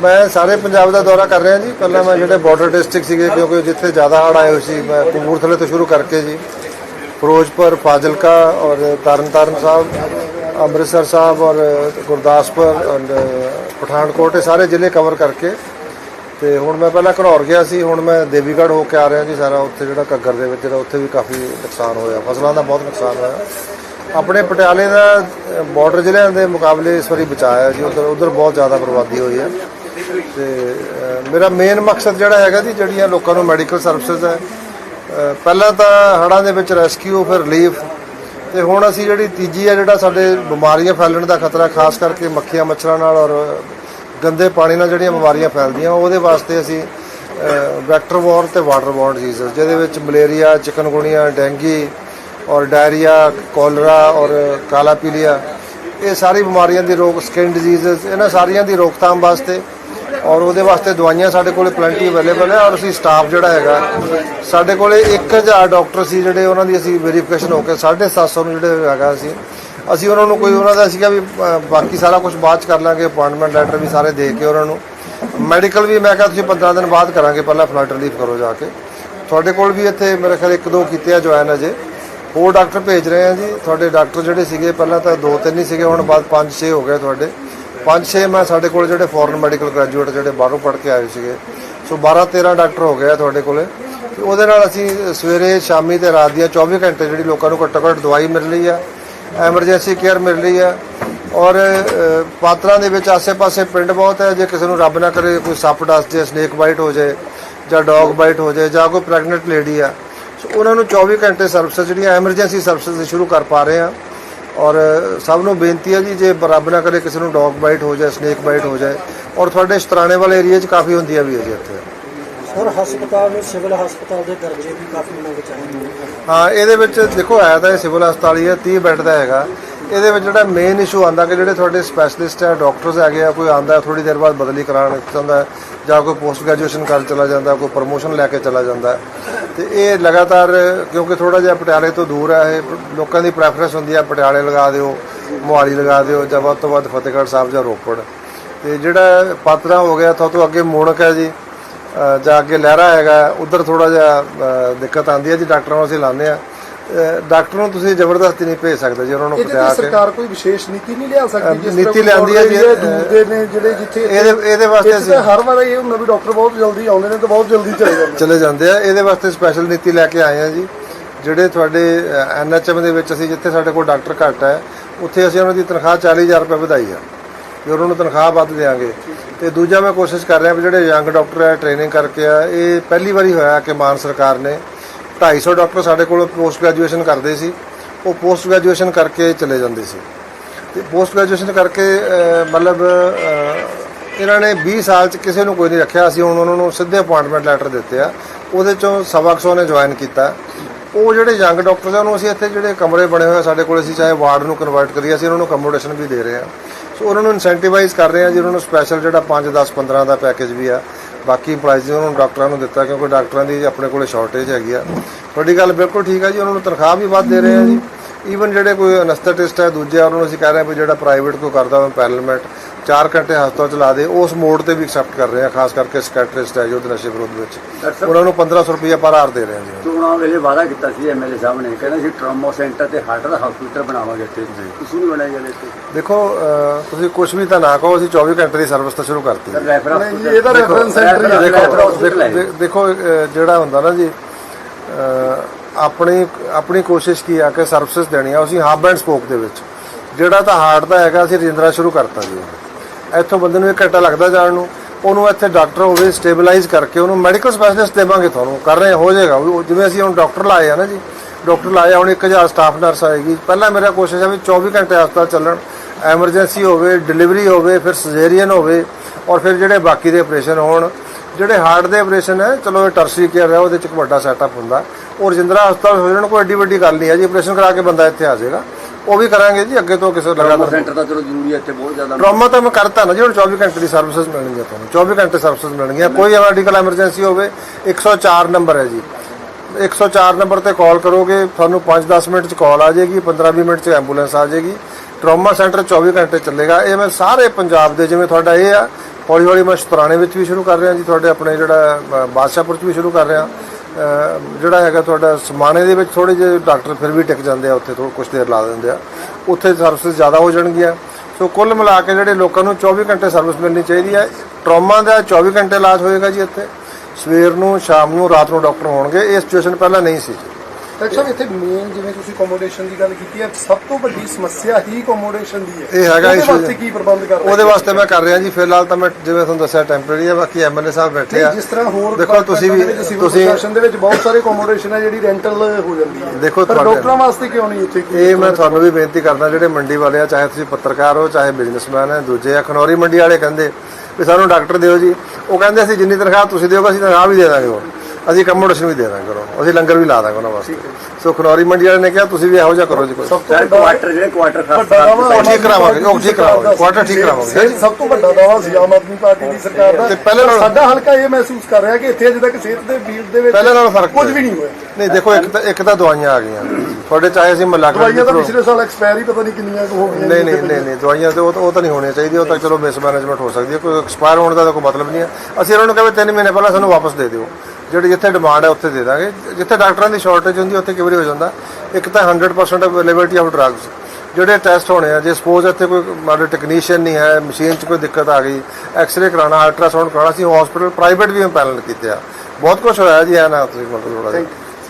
ਮੈਂ ਸਾਰੇ ਪੰਜਾਬ ਦਾ ਦੌਰਾ ਕਰ ਰਿਹਾ ਜੀ। ਪਹਿਲਾਂ ਮੈਂ ਜਿਹੜੇ ਬਾਰਡਰ ਡਿਸਟ੍ਰਿਕਟ ਸੀਗੇ, ਕਿਉਂਕਿ ਜਿੱਥੇ ਜ਼ਿਆਦਾ ਹੜ੍ਹ ਆਏ ਹੋਏ ਸੀ, ਮੈਂ ਕਪੂਰਥਲੇ ਤੋਂ ਸ਼ੁਰੂ ਕਰਕੇ ਜੀ। ਫਿਰੋਜ਼ਪੁਰ, ਫਾਜ਼ਿਲਕਾ ਔਰ ਤਰਨਤਾਰਨ ਸਾਹਿਬ, ਅੰਮ੍ਰਿਤਸਰ ਸਾਹਿਬ ਔਰ ਗੁਰਦਾਸਪੁਰ ਐਂਡ ਪਠਾਨਕੋਟ, ਇਹ ਸਾਰੇ ਜ਼ਿਲ੍ਹੇ ਕਵਰ ਕਰਕੇ। ਤੇ ਹੁਣ ਮੈਂ ਪਹਿਲਾਂ ਘਨੌਰ ਗਿਆ ਸੀ, ਹੁਣ ਮੈਂ ਦੇਵੀਗੜ੍ਹ ਹੋ ਕੇ ਆ ਰਿਹਾ ਜੀ ਸਾਰਾ ਉੱਥੇ ਜਿਹੜਾ ਘੱਗਰ ਦੇ ਵਿੱਚ ਜਿਹੜਾ ਉੱਥੇ ਵੀ ਕਾਫੀ ਨੁਕਸਾਨ ਹੋਇਆ, ਫਸਲਾਂ ਦਾ ਬਹੁਤ ਨੁਕਸਾਨ ਹੋਇਆ। ਆਪਣੇ ਪਟਿਆਲੇ ਦਾ ਬਾਰਡਰ ਜ਼ਿਲ੍ਹਿਆਂ ਦੇ ਮੁਕਾਬਲੇ ਇਸ ਵਾਰੀ ਬਚਾਇਆ ਜੀ, ਉਧਰ ਉਧਰ ਬਹੁਤ ਜ਼ਿਆਦਾ ਬਰਬਾਦੀ ਹੋਈ ਹੈ। ਤੇ ਮੇਰਾ ਮੇਨ ਮਕਸਦ ਜਿਹੜਾ ਹੈਗਾ ਜੀ, ਜਿਹੜੀਆਂ ਲੋਕਾਂ ਨੂੰ ਮੈਡੀਕਲ ਸਰਵਿਸਿਜ਼ ਹੈ ਪਹਿਲਾਂ ਤਾਂ ਹੜ੍ਹਾਂ ਦੇ ਵਿੱਚ ਰੈਸਕਿਊ ਫਿਰ ਰਿਲੀਫ ਤੇ ਹੁਣ ਅਸੀਂ ਜਿਹੜੀ ਤੀਜੀ ਹੈ, ਜਿਹੜਾ ਸਾਡੇ ਬਿਮਾਰੀਆਂ ਫੈਲਣ ਦਾ ਖਤਰਾ, ਖਾਸ ਕਰਕੇ ਮੱਖੀਆਂ, ਮੱਛਰਾਂ ਨਾਲ ਔਰ ਗੰਦੇ ਪਾਣੀ ਨਾਲ ਜਿਹੜੀਆਂ ਬਿਮਾਰੀਆਂ ਫੈਲਦੀਆਂ, ਉਹਦੇ ਵਾਸਤੇ ਅਸੀਂ ਵੈਕਟਰ ਵਾਰ ਤੇ ਵਾਟਰ ਬੋਰਨ ਡਿਜ਼ੀਜ਼ ਜਿਹਦੇ ਵਿੱਚ ਮਲੇਰੀਆ ਚਿਕਨਗੁਨੀਆ ਡੈਂਗੀ ਔਰ ਡਾਇਰੀਆ ਕੋਲਰਾ ਔਰ ਕਾਲਾ ਪੀਲੀਆ, ਇਹ ਸਾਰੀ ਬਿਮਾਰੀਆਂ ਦੀ ਰੋਕ ਸਕਿਨ ਡਿਜ਼ੀਜ਼ਸ ਇਹਨਾਂ ਸਾਰੀਆਂ ਦੀ ਰੋਕਥਾਮ ਵਾਸਤੇ ਔਰ ਉਹਦੇ ਵਾਸਤੇ ਦਵਾਈਆਂ ਸਾਡੇ ਕੋਲੇ ਪਲੈਂਟੀ ਅਵੇਲੇਬਲ ਹੈ ਔਰ ਅਸੀਂ ਸਟਾਫ ਜਿਹੜਾ ਹੈਗਾ, ਸਾਡੇ ਕੋਲੇ 1000 ਡਾਕਟਰ ਸੀ ਜਿਹੜੇ ਉਹਨਾਂ ਦੀ ਅਸੀਂ ਵੈਰੀਫਿਕੇਸ਼ਨ ਹੋ ਕੇ 750 ਨੂੰ ਜਿਹੜੇ ਹੈਗਾ ਅਸੀਂ ਅਸੀਂ ਉਹਨਾਂ ਨੂੰ ਕੋਈ ਉਹਨਾਂ ਦਾ ਸੀਗਾ ਵੀ ਬਾਕੀ ਸਾਰਾ ਕੁਝ ਬਾਅਦ ਚ ਕਰ ਲਾਂਗੇ ਅਪਾਇੰਟਮੈਂਟ ਲੈਟਰ ਵੀ ਸਾਰੇ ਦੇ ਕੇ ਉਹਨਾਂ ਨੂੰ। ਮੈਡੀਕਲ ਵੀ ਮੈਂ ਕਿਹਾ ਤੁਸੀਂ 15 ਦਿਨ ਬਾਅਦ ਕਰਾਂਗੇ, ਪਹਿਲਾਂ ਫਲੱਡ ਰਿਲੀਫ ਕਰੋ ਜਾ ਕੇ। ਤੁਹਾਡੇ ਕੋਲ ਵੀ ਇੱਥੇ ਮੇਰੇ ਖਿਆਲ ਇੱਕ ਦੋ ਕੀਤੇ ਆ ਜੁਆਇਨ ਅਜੇ। ਹੋਰ ਡਾਕਟਰ ਭੇਜ ਰਹੇ ਆ ਜੀ। ਤੁਹਾਡੇ ਡਾਕਟਰ ਜਿਹੜੇ ਸੀਗੇ, ਪਹਿਲਾਂ ਤਾਂ ਦੋ ਤਿੰਨ ਹੀ ਸੀਗੇ, ਹੁਣ ਬਾਅਦ 5-6 ਹੋ ਗਏ ਤੁਹਾਡੇ। 5-6 ਮੈਂ ਸਾਡੇ ਕੋਲ ਜਿਹੜੇ ਫੋਰਨ ਮੈਡੀਕਲ ਗ੍ਰੈਜੂਏਟ ਜਿਹੜੇ ਬਾਹਰੋਂ ਪੜ੍ਹ ਕੇ ਆਏ ਸੀਗੇ। ਸੋ 12-13 ਡਾਕਟਰ ਹੋ ਗਏ ਆ ਤੁਹਾਡੇ ਕੋਲੇ। ਤੇ ਉਹਦੇ ਨਾਲ ਅਸੀਂ ਸਵੇਰੇ ਸ਼ਾਮੀ ਤੇ ਰਾਤ ਦੀਆਂ 24 ਘੰਟੇ ਜਿਹੜੀ ਲੋਕਾਂ ਨੂੰ ਘੱਟੋ ਘੱਟ ਦਵਾਈ ਮਿਲ ਰਹੀ ਆ ਐਮਰਜੈਂਸੀ ਕੇਅਰ ਮਿਲ ਰਹੀ ਆ ਔਰ ਅ, ਪਾਤਰਾਂ ਦੇ ਵਿੱਚ ਆਸੇ-ਪਾਸੇ ਪਿੰਡ ਬਹੁਤ ਹੈ ਜੇ ਕਿਸੇ ਨੂੰ ਰੱਬ ਨਾ ਕਰੇ ਕੋਈ ਸੱਪ ਡਸ ਜੇ ਸਨੇਕ ਬਾਈਟ ਹੋ ਜਾਏ ਜਾਂ ਡੌਗ ਬਾਈਟ ਹੋ ਜਾਏ ਜਾਂ ਕੋਈ ਪ੍ਰੈਗਨੈਂਟ ਲੇਡੀ ਆ। ਸੋ ਉਹਨਾਂ ਨੂੰ 24 ਘੰਟੇ ਸਰਵਿਸ ਜਿਹੜੀਆਂ ਐਮਰਜੈਂਸੀ ਸਰਵਿਸ ਸ਼ੁਰੂ ਕਰ ਪਾ ਰਹੇ ਆ। ਔਰ ਸਭ ਨੂੰ ਬੇਨਤੀ ਹੈ ਜੀ ਜੇ ਰੱਬ ਨਾ ਕਰੇ ਕਿਸੇ ਨੂੰ ਡੌਗ ਬਾਈਟ ਹੋ ਜਾਏ ਸਨੇਕ ਬਾਈਟ ਹੋ ਜਾਏ ਔਰ ਤੁਹਾਡੇ ਸ਼ਤਰਾਣੇ ਵਾਲੇ ਏਰੀਆ 'ਚ ਕਾਫੀ ਹੁੰਦੀ ਆ ਵੀ ਹੈ ਜੀ ਇੱਥੇ। ਸਰ ਹਸਪਤਾਲ ਨੂੰ ਸਿਵਲ ਹਸਪਤਾਲ ਦੇ ਦਰਜੇ ਦੀ ਕਾਫੀ ਮੰਗ ਚਾਹੀਦੀ ਹੈ ਹਾਂ ਇਹਦੇ ਵਿੱਚ ਦੇਖੋ ਹੈ ਤਾਂ ਇਹ ਸਿਵਲ ਹਸਪਤਾਲ ਹੀ ਹੈ 30 ਬੈੱਡ ਦਾ ਹੈਗਾ। ਇਹਦੇ ਵਿੱਚ ਜਿਹੜਾ ਮੇਨ ਇਸ਼ੂ ਆਂਦਾ ਕਿ ਜਿਹੜੇ ਤੁਹਾਡੇ ਸਪੈਸ਼ਲਿਸਟ ਹੈ ਡਾਕਟਰਸ ਹੈਗੇ ਆ, ਕੋਈ ਆਂਦਾ ਥੋੜੀ ਦੇਰ ਬਾਅਦ ਬਦਲੀ ਕਰਾਉਣ ਚਾਹੁੰਦਾ ਜਾਂ ਕੋਈ ਪੋਸਟ ਗ੍ਰੈਜੂਏਸ਼ਨ ਕਰ ਚਲਾ ਜਾਂਦਾ ਕੋਈ ਪ੍ਰਮੋਸ਼ਨ ਲੈ ਕੇ ਚਲਾ ਜਾਂਦਾ ਹੈ। ਤੇ ਇਹ ਲਗਾਤਾਰ, ਕਿਉਂਕਿ ਥੋੜਾ ਜਿਹਾ ਪਟਿਆਲੇ ਤੋਂ ਦੂਰ ਹੈ, ਇਹ ਲੋਕਾਂ ਦੀ ਪ੍ਰੈਫਰੈਂਸ ਹੁੰਦੀ ਹੈ, ਪਟਿਆਲੇ ਲਗਾ ਦਿਓ, ਮੋਹਾਲੀ ਲਗਾ ਦਿਓ, ਜਾਂ ਵੱਧ ਤੋਂ ਵੱਧ ਫਤਿਹਗੜ੍ਹ ਸਾਹਿਬ ਜਾਂ ਰੋਪੜ ਤੇ ਜਿਹੜਾ ਪਾਤਰਾ ਹੋ ਗਿਆ ਤੋਂ ਤੋਂ ਅੱਗੇ ਮੋਣਕ ਹੈ ਜੀ ਜਾਂ ਅੱਗੇ ਲਹਿਰਾ ਹੈਗਾ, ਉਧਰ ਥੋੜਾ ਜਿਹਾ ਦਿੱਕਤ ਆਉਂਦੀ ਹੈ ਜੀ, ਡਾਕਟਰਾਂ ਨੂੰ ਅਸੀਂ ਲਾਉਂਦੇ ਆ ਡਾਕਟਰ ਨੂੰ ਤੁਸੀਂ ਜ਼ਬਰਦਸਤੀ ਨਹੀਂ ਭੇਜ ਸਕਦੇ ਜੀ ਉਹਨਾਂ ਨੂੰ ਇਹਦੇ ਤੇ ਕੇ। ਸਰਕਾਰ ਕੋਈ ਵਿਸ਼ੇਸ਼ ਨੀਤੀ ਨਹੀਂ ਲਿਆ ਸਕਦੀ ਜਿਸ ਨੀਤੀ ਤਰ੍ਹਾਂ ਲਿਆਂਦੀ ਹੈ ਜੀ, ਜਿਹੜੇ ਦੂਰ ਦੇ ਨੇ ਜਿਹੜੇ ਜਿੱਥੇ ਇਹਦੇ ਇਹਦੇ ਵਾਸਤੇ ਇੱਥੇ ਅਸੀਂ ਤਾਂ ਹਰ ਵਾਰ ਇਹ ਹੁੰਦਾ ਵੀ ਡਾਕਟਰ ਬਹੁਤ ਜਲਦੀ ਆਉਂਦੇ ਨੇ ਤੇ ਬਹੁਤ ਜਲਦੀ ਚਲੇ ਜਾਂਦੇ ਚਲੇ ਜਾਂਦੇ ਆ। ਇਹਦੇ ਵਾਸਤੇ ਸਪੈਸ਼ਲ ਨੀਤੀ ਲੈ ਕੇ ਆਏ ਆ ਜੀ ਜਿਹੜੇ ਤੁਹਾਡੇ ਐਨਐਚਐਮ ਦੇ ਵਿੱਚ ਅਸੀਂ ਜਿੱਥੇ ਸਾਡੇ ਕੋਲ ਡਾਕਟਰ ਘੱਟ ਹੈ ਉੱਥੇ ਅਸੀਂ ਉਹਨਾਂ ਦੀ ਤਨਖਾਹ 40000 ਰੁਪਏ ਵਧਾਈ ਆ। ਵੀ ਉਹਨਾਂ ਨੂੰ ਤਨਖਾਹ ਵੱਧ ਦੇਵਾਂਗੇ ਤੇ ਦੂਜਾ ਮੈਂ ਕੋਸ਼ਿਸ਼ ਕਰ ਰਿਹਾ ਵੀ ਜਿਹੜੇ ਯੰਗ ਡਾਕਟਰ ਹੈ ਟ੍ਰੇਨਿੰਗ ਕਰਕੇ ਆ ਇਹ ਪਹਿਲੀ ਵਾਰੀ ਹੋਇਆ ਕਿ ਮਾਨ ਸਰਕਾਰ ਨੇ 250 ਡਾਕਟਰ ਸਾਡੇ ਕੋਲ ਪੋਸਟ ਗ੍ਰੈਜੂਏਸ਼ਨ ਕਰਦੇ ਸੀ। ਉਹ ਪੋਸਟ ਗ੍ਰੈਜੂਏਸ਼ਨ ਕਰਕੇ ਚਲੇ ਜਾਂਦੇ ਸੀ। ਤੇ ਪੋਸਟ ਗ੍ਰੈਜੂਏਸ਼ਨ ਕਰਕੇ ਮਤਲਬ ਇਹਨਾਂ ਨੇ 20 ਸਾਲ ਚ ਕਿਸੇ ਨੂੰ ਕੋਈ ਨਹੀਂ ਰੱਖਿਆ। ਅਸੀਂ ਹੁਣ ਉਹਨਾਂ ਨੂੰ ਸਿੱਧੇ ਅਪਾਇੰਟਮੈਂਟ ਲੈਟਰ ਦਿੱਤੇ ਆ। ਉਹਦੇ ਚੋਂ ਸਵਾ ਕੁ ਨੇ ਜੁਆਇਨ ਕੀਤਾ। ਉਹ ਜਿਹੜੇ ਯੰਗ ਡਾਕਟਰ ਆ, ਉਹਨੂੰ ਅਸੀਂ ਇੱਥੇ ਜਿਹੜੇ ਕਮਰੇ ਬਣੇ ਹੋਏ ਆ ਸਾਡੇ ਕੋਲ, ਅਸੀਂ ਚਾਹੇ ਵਾਰਡ ਨੂੰ ਕਨਵਰਟ ਕਰੀਏ, ਅਸੀਂ ਉਹਨਾਂ ਨੂੰ ਅਕਮੋਡੇਸ਼ਨ ਵੀ ਦੇ ਰਹੇ ਆ। ਸੋ ਉਹਨਾਂ ਨੂੰ ਇਨਸੈਂਟੀਵਾਈਜ਼ ਕਰ ਰਹੇ ਆ ਜੀ, ਉਹਨਾਂ ਨੂੰ ਸਪੈਸ਼ਲ ਜਿਹੜਾ 5 10 15 ਦਾ ਪੈਕੇਜ ਵੀ ਆ। ਬਾਕੀ ਇੰਪਲਾਈਜ਼ ਉਹਨਾਂ ਨੂੰ ਡਾਕਟਰਾਂ ਨੂੰ ਦਿੱਤਾ ਕਿਉਂਕਿ ਡਾਕਟਰਾਂ ਦੀ ਆਪਣੇ ਕੋਲੇ ਸ਼ਾਰਟੇਜ ਹੈਗੀ ਆ। ਤੁਹਾਡੀ ਗੱਲ ਬਿਲਕੁਲ ਠੀਕ ਆ ਜੀ, ਉਹਨਾਂ ਨੂੰ ਤਨਖਾਹ ਵੀ ਵੱਧ ਦੇ ਰਹੇ ਆ ਜੀ। ਈਵਨ ਜਿਹੜੇ ਕੋਈ ਅਨਸਥੈਟਿਸਟ ਹੈ ਦੂਜੇ ਉਹਨਾਂ ਨੂੰ ਅਸੀਂ ਕਹਿ ਰਹੇ ਹਾਂ ਵੀ ਜਿਹੜਾ ਪ੍ਰਾਈਵੇਟ ਕੋ ਕਰਦਾ ਹੋਵੇ ਪੈਰਲਮੈਂਟ 4 ਘੰਟੇ ਹਸਪਤਾਲ ਚਲਾ ਦੇ ਉਸ ਮੋਡ ਤੇ ਵੀ ਐਕਸੈਪਟ ਕਰ ਰਹੇ ਆ ਖਾਸ ਕਰਕੇ ਸਕੈਟਰਿਸਟ ਹੈ ਜੋ ਨਸ਼ੇ ਵਿਰੋਧ ਵਿੱਚ। ਉਹਨਾਂ ਨੂੰ 1500 ਰੁਪਏ ਪਰ ਆਰ ਦੇ ਰਹੇ ਆ ਜੀ। ਚੋਣਾਂ ਵੇਲੇ ਵਾਅਦਾ ਕੀਤਾ ਸੀ ਐਮਐਲਏ ਸਾਹਿਬ ਨੇ ਕਹਿੰਦੇ ਸੀ ਟਰਾਮਾ ਸੈਂਟਰ ਤੇ ਹਾਰਟ ਦਾ ਹਸਪੀਟਲ ਬਣਾਵਾਂਗੇ ਇੱਥੇ। ਤੁਸੀਂ ਨਹੀਂ ਗਏ ਇੱਥੇ। ਦੇਖੋ ਤੁਸੀਂ ਕੁਝ ਵੀ ਤਾਂ ਨਾ ਕਹੋ ਅਸੀਂ 24 ਘੰਟੇ ਦੀ ਸਰਵਿਸ ਤਾਂ ਸ਼ੁਰੂ ਕਰਤੀ ਹੈ। ਨਹੀਂ ਇਹਦਾ ਰੈਫਰੈਂਸ ਸੈਂਟਰ ਹੀ। ਦੇਖੋ, ਦੇਖੋ ਜਿਹੜਾ ਹੁੰਦਾ ਨਾ ਜੀ ਆਪਣੀ ਆਪਣੀ ਕੋਸ਼ਿਸ਼ ਕੀ ਆ ਕਿ ਸਰਵਿਸਿਜ਼ ਦੇਣੀ ਆ ਅਸੀਂ ਹੱਬ ਐਂਡ ਸਪੋਕ ਦੇ ਵਿੱਚ। ਜਿਹੜਾ ਤਾਂ ਹਾਰਟ ਦਾ ਹੈਗਾ ਅਸੀਂ ਰਜਿੰਦਰਾ ਸ਼ੁਰੂ ਕਰਤਾ ਜੀ। ਇੱਥੋਂ ਬੰਦੇ ਨੂੰ ਇੱਕ ਘੰਟਾ ਲੱਗਦਾ ਜਾਣ ਨੂੰ। ਉਹਨੂੰ ਇੱਥੇ ਡਾਕਟਰ ਹੋਵੇ ਸਟੇਬਲਾਈਜ਼ ਕਰਕੇ ਉਹਨੂੰ ਮੈਡੀਕਲ ਸਪੈਸ਼ਲਿਸਟ ਦੇਵਾਂਗੇ ਤੁਹਾਨੂੰ। ਕਰ ਰਹੇ ਹੋ ਜਾਏਗਾ। ਉਹ ਜਿਵੇਂ ਅਸੀਂ ਹੁਣ ਡਾਕਟਰ ਲਾਏ ਆ ਨਾ ਜੀ। ਡਾਕਟਰ ਲਾਏ ਆ, ਹੁਣ 1000 ਸਟਾਫ ਨਰਸ ਆਏਗੀ। ਪਹਿਲਾਂ ਮੇਰਾ ਕੋਸ਼ਿਸ਼ ਹੈ ਵੀ 24 ਘੰਟੇ ਹਸਪਤਾਲ ਚੱਲਣ। ਐਮਰਜੈਂਸੀ ਹੋਵੇ ਡਿਲੀਵਰੀ ਹੋਵੇ ਫਿਰ ਸਰਜਰੀਅਨ ਹੋਵੇ ਔਰ ਫਿਰ ਜਿਹੜੇ ਬਾਕੀ ਦੇ ਆਪਰੇਸ਼ਨ ਹੋਣ। ਜਿਹੜੇ ਹਾਰਟ ਦੇ ਆਪਰੇਸ਼ਨ ਹੈ ਚਲੋ ਇਹ ਟਰਸਰੀ ਕੇਅਰ ਹੈ ਉਹਦੇ ਚ ਇੱਕ ਵੱਡਾ ਸੈਟਅਪ ਹੁੰਦਾ। ਉਹ ਰਜਿੰਦਰਾ ਹਸਪਤਾਲ ਹੋ ਜਾਣ ਕੋਈ ਐਡੀ ਵੱਡੀ ਗੱਲ ਨਹੀਂ ਹੈ ਜੀ ਆਪਰੇਸ਼ਨ ਕਰਾ ਕੇ ਬੰਦਾ ਇੱਥੇ ਆ ਜਾਏਗਾ। ਉਹ ਵੀ ਕਰਾਂਗੇ ਜੀ ਅੱਗੇ ਤੋਂ ਕਿਸੇ ਲਗਾਤਾਰ ਸੈਂਟਰ ਤਾਂ ਚਲੋ ਜ਼ਰੂਰੀ ਹੈ ਇੱਥੇ ਬਹੁਤ ਜ਼ਿਆਦਾ ਟਰਾਮਾ ਤਾਂ ਮੈਂ ਕਰਤਾ ਨਾ ਜੀ ਹੁਣ 24 ਘੰਟੇ ਦੀ ਸਰਵਿਸਿਜ਼ ਮਿਲਣਗੀਆਂ ਤੁਹਾਨੂੰ। 24 ਘੰਟੇ ਸਰਵਿਸਿਜ਼ ਮਿਲਣਗੀਆਂ। ਕੋਈ ਮੈਡੀਕਲ ਐਮਰਜੈਂਸੀ ਹੋਵੇ 104 ਨੰਬਰ ਹੈ ਜੀ। 104 ਨੰਬਰ ਤੇ ਕਾਲ ਕਰੋਗੇ ਤੁਹਾਨੂੰ 5-10 ਮਿੰਟ ਚ ਕਾਲ ਆ ਜਾਏਗੀ 15-20 ਮਿੰਟ ਚ ਐਂਬੂਲੈਂਸ ਆ ਜਾਏਗੀ। ਟਰਾਮਾ ਸੈਂਟਰ 24 ਘੰਟੇ ਚੱਲੇਗਾ। ਇਹ ਮੈਂ ਸਾਰੇ ਪੰਜਾਬ ਦੇ ਜਿਵੇਂ ਤੁਹਾਡਾ ਇਹ ਆ ਹੌਲੀ ਹੌਲੀ ਮੈਂ ਸ਼ਤਰਾਣੇ ਵਿੱਚ ਵੀ ਸ਼ੁਰੂ ਕਰ ਰਿਹਾ ਜੀ ਤੁਹਾਡੇ ਆਪਣੇ ਜਿਹੜਾ ਬਾਦਸ਼ਾਹਪੁਰ ਚ ਵੀ ਸ਼ੁਰੂ ਕਰ ਰਿਹਾ। ਜਿਹੜਾ ਹੈਗਾ ਤੁਹਾਡਾ ਸਮਾਣੇ ਦੇ ਵਿੱਚ ਥੋੜੇ ਜਿਹੇ ਡਾਕਟਰ ਫਿਰ ਵੀ ਟਿਕ ਜਾਂਦੇ ਆ, ਉੱਥੇ ਥੋੜਾ ਕੁਝ ਦੇਰ ਲਾ ਦਿੰਦੇ ਆ। ਉੱਥੇ ਸਰਵਿਸ ਜ਼ਿਆਦਾ ਹੋ ਜਾਣਗੀਆਂ। ਸੋ ਕੁੱਲ ਮਿਲਾ ਕੇ ਜਿਹੜੇ ਲੋਕਾਂ ਨੂੰ 24 ਘੰਟੇ ਸਰਵਿਸ ਮਿਲਣੀ ਚਾਹੀਦੀ ਹੈ ਟਰਾਮਾ ਦਾ 24 ਘੰਟੇ ਇਲਾਜ ਹੋਏਗਾ ਜੀ ਇੱਥੇ। ਸਵੇਰ ਨੂੰ, ਸ਼ਾਮ ਨੂੰ, ਰਾਤ ਨੂੰ ਡਾਕਟਰ ਹੋਣਗੇ। ਇਹ ਸਿਚੁਏਸ਼ਨ ਪਹਿਲਾਂ ਨਹੀਂ ਸੀ ਜੀ। ਡਾਕਟਰ ਸਾਹਿਬ ਇੱਥੇ ਮੇਨ ਜਿਵੇਂ ਤੁਸੀਂ ਅਕੋਮੋਡੇਸ਼ਨ ਦੀ ਗੱਲ ਕੀਤੀ ਹੈ ਸਭ ਤੋਂ ਵੱਡੀ ਸਮੱਸਿਆ ਹੀ ਅਕੋਮੋਡੇਸ਼ਨ ਦੀ ਹੈ। ਇਹ ਹੈਗਾ issue ਵਾਸਤੇ ਕੀ ਪ੍ਰਬੰਧ ਕਰ ਰਹੇ ਉਹਦੇ ਵਾਸਤੇ ਮੈਂ ਕਰ ਰਿਹਾ ਜੀ ਫਿਲਹਾਲ ਤਾਂ ਮੈਂ ਜਿਵੇਂ ਤੁਹਾਨੂੰ ਦੱਸਿਆ ਟੈਂਪਰੇਰੀ ਹੈ ਬਾਕੀ ਐਮਐਲਏ ਸਾਹਿਬ ਬੈਠੇ ਆ। ਜਿਸ ਤਰ੍ਹਾਂ ਹੋਰ ਦੇਖੋ ਤੁਸੀਂ ਵੀ ਤੁਸੀਂ ਪ੍ਰਸ਼ਾਸਨ ਦੇ ਵਿੱਚ ਬਹੁਤ ਸਾਰੇ ਅਕੋਮੋਡੇਸ਼ਨ ਹੈ ਜਿਹੜੀ ਰੈਂਟਲ ਹੋ ਜਾਂਦੀ ਹੈ। ਦੇਖੋ ਪਰ ਡਾਕਟਰਾਂ ਵਾਸਤੇ ਕਿਉਂ ਨਹੀਂ ਇੱਥੇ ਇਹ ਮੈਂ ਤੁਹਾਨੂੰ ਵੀ ਬੇਨਤੀ ਕਰਦਾ ਜਿਹੜੇ ਮੰਡੀ ਵਾਲੇ ਆ ਚਾਹੇ ਤੁਸੀਂ ਪੱਤਰਕਾਰ ਹੋ ਚਾਹੇ ਬਿਜ਼ਨਸਮੈਨ ਹੈ ਦੂਜੇ ਆ ਖਨੌਰੀ ਮੰਡੀ ਵਾਲੇ ਕਹਿੰਦੇ ਵੀ ਸਾਨੂੰ ਡਾਕਟਰ ਦਿਓ ਜੀ। ਉਹ ਕਹਿੰਦੇ ਅਸੀਂ ਜਿੰਨੀ ਤਨਖਾਹ ਤੁਸੀਂ ਦਿਓਗੇ ਅਸੀਂ ਤਨਖਾਹ ਵੀ ਦੇ ਦਾਂਗੇ ਹੋਰ ਅਸੀਂ ਅਕਮੋਡੇਸ਼ਨ ਵੀ ਦੇ ਦਾਂਗੇ ਉਹਨਾਂ ਅਸੀਂ ਲੰਗਰ ਵੀ ਲਾ ਦਾਂਗੇ ਉਹਨਾਂ ਵਾਸਤੇ। ਸੋ ਖਨੌਰੀ ਮੰਡੀ ਵਾਲੇ ਨੇ ਕਿਹਾ ਤੁਸੀਂ ਵੀ ਇਹੋ ਜਿਹਾ ਕਰੋ ਜੀ ਕੋਈ। ਸਭ ਤੋਂ ਸਰ ਵੱਡਾ ਕੁਆਟਰ ਜਿਹੜੇ ਖਾਸ ਠੀਕ ਕਰਾਵਾਂਗੇ, ਉਹ ਠੀਕ ਕਰਾਵਾਂਗੇ, ਕੁਆਟਰ ਠੀਕ ਕਰਾਵਾਂਗੇ। ਇਹ ਸਭ ਤੋਂ ਵੱਡਾ ਦਾਅਵਾ ਸੀ ਆਮ ਆਦਮੀ ਪਾਰਟੀ ਦੀ ਸਰਕਾਰ ਦਾ। ਤੇ ਪਹਿਲੇ ਨਾਲੋਂ- ਸਾਡਾ ਹਲਕਾ ਇਹ ਮਹਿਸੂਸ ਕਰ ਰਿਹਾ ਕਿ ਇੱਥੇ ਅਜੇ ਤੱਕ ਸਿਹਤ ਦੇ ਫੀਲਡ ਦੇ ਵਿੱਚ ਪਹਿਲੇ ਨਾਲੋਂ ਫ਼ਰਕ ਕੁਝ ਵੀ ਨਹੀਂ ਹੋਇਆ। ਨਹੀਂ ਦੇਖੋ ਇੱਕ ਤਾਂ ਇੱਕ ਤਾਂ ਦਵਾਈਆਂ ਆ ਗਈਆਂ। ਤੁਹਾਡੇ ਚਾਹੇ ਅਸੀਂ ਦਵਾਈਆਂ ਤਾਂ ਤੋਂ- ਪਿਛਲੇ ਸਾਲ ਐਕਸਪਾਇਰ ਹੀ ਪਤਾ ਨਹੀਂ ਕਿੰਨੀਆਂ ਕੁ ਹੋ ਗਈਆਂ ਨਹੀਂ ਨਹੀਂ ਨਹੀਂ ਨਹੀਂ ਦਵਾਈਆਂ ਤੇ ਉਹ ਤਾਂ ਉਹ ਤਾਂ ਨਹੀਂ ਹੋਣੀਆਂ ਚਾਹੀਦੀਆਂ ਉਹ ਤਾਂ ਚਲੋ ਮਿਸਮੈਨੇਜਮੈਂਟ ਹੋ ਸਕਦੀ ਹੈ। ਕੋਈ ਐਕਸਪਾਇਰ ਹੋਣ ਦਾ ਤਾਂ ਕੋਈ ਮਤਲਬ ਨਹੀਂ ਹੈ। ਅਸੀਂ ਉਹਨਾਂ ਨੂੰ ਕਹਿੰਦੇ 3 ਮਹੀਨੇ ਪਹਿਲਾਂ ਸਾਨੂੰ ਵਾਪਸ ਦੇ ਦਿਓ। ਜਿਹੜੀ ਜਿੱਥੇ ਡਿਮਾਂਡ ਹੈ ਉੱਥੇ ਦੇ ਦਾਂਗੇ। ਜਿੱਥੇ ਡਾਕਟਰਾਂ ਦੀ ਸ਼ਾਰਟੇਜ ਹੁੰਦੀ, ਉੱਥੇ ਕਿਵੇਂ ਹੋ ਜਾਂਦਾ? ਇੱਕ ਤਾਂ 100% ਅਵੇਲੇਬਿਲਟੀ ਆਫ ਡਰੱਗਸ ਜਿਹੜੇ ਟੈਸਟ ਹੋਣੇ ਆ, ਜੇ ਸਪੋਜ਼ ਇੱਥੇ ਕੋਈ ਮਾੜੇ ਟੈਕਨੀਸ਼ੀਅਨ ਨਹੀਂ ਹੈ ਮਸ਼ੀਨ 'ਚ ਕੋਈ ਦਿੱਕਤ ਆ ਗਈ ਐਕਸ-ਰੇ ਕਰਾਉਣਾ ਅਲਟਰਾਸਾਊਂਡ ਕਰਾਉਣਾ ਸੀ ਹਸਪੀਟਲ ਪ੍ਰਾਈਵੇਟ ਵੀ ਪੈਨਲ ਕੀਤੇ ਆ। ਬਹੁਤ ਕੁਝ ਹੋਇਆ ਜੀ ਹੈ ਨਾ ਤੁਸੀਂ ਮਤਲਬ ਥੋੜਾ ਜਿਹਾ।